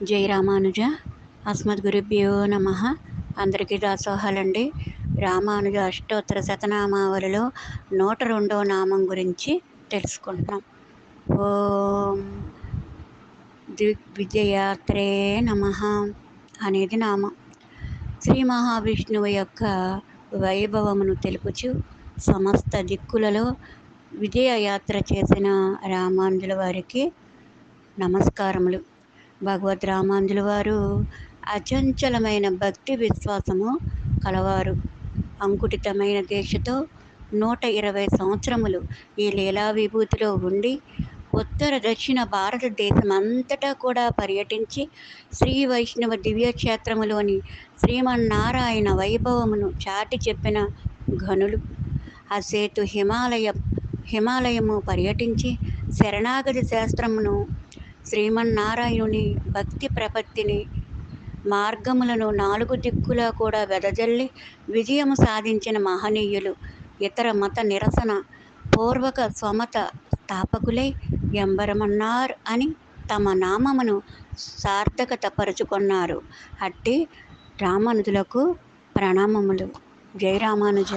జై రామానుజ. అస్మద్ గురుభ్యో నమ. అందరికీ దాసోహాలండి. రామానుజ అష్టోత్తర శతనామావళిలో నూట రెండో నామం గురించి తెలుసుకుంటున్నాం. ఓం దిగ్విజయాత్రే నమ అనేది నామం. శ్రీ మహావిష్ణువు యొక్క వైభవమును తెలుపుచు సమస్త దిక్కులలో విజయయాత్ర చేసిన రామానుజుల వారికి నమస్కారములు. భగవద్ రామాంజుల వారు అచంచలమైన భక్తి విశ్వాసము కలవారు. అంకుటితమైన దీక్షతో నూట ఇరవై సంవత్సరములు ఈ లీలా విభూతిలో ఉండి ఉత్తర దక్షిణ భారతదేశం అంతటా కూడా పర్యటించి శ్రీ వైష్ణవ దివ్యక్షేత్రములోని శ్రీమన్నారాయణ వైభవమును చాటి చెప్పిన ఘనులు. అసేతు హిమాలయ హిమాలయము పర్యటించి శరణాగతి శాస్త్రమును శ్రీమన్నారాయణుని భక్తి ప్రపత్తిని మార్గములను నాలుగు దిక్కులా కూడా వెదజల్లి విజయము సాధించిన మహనీయులు ఇతర మత నిరసన పూర్వక స్వమత స్థాపకులై ఎంబరమన్నారు అని తమ నామమును సార్థకత పరుచుకున్నారు అట్టి రామానుజులకు ప్రణామములు. జై రామానుజ.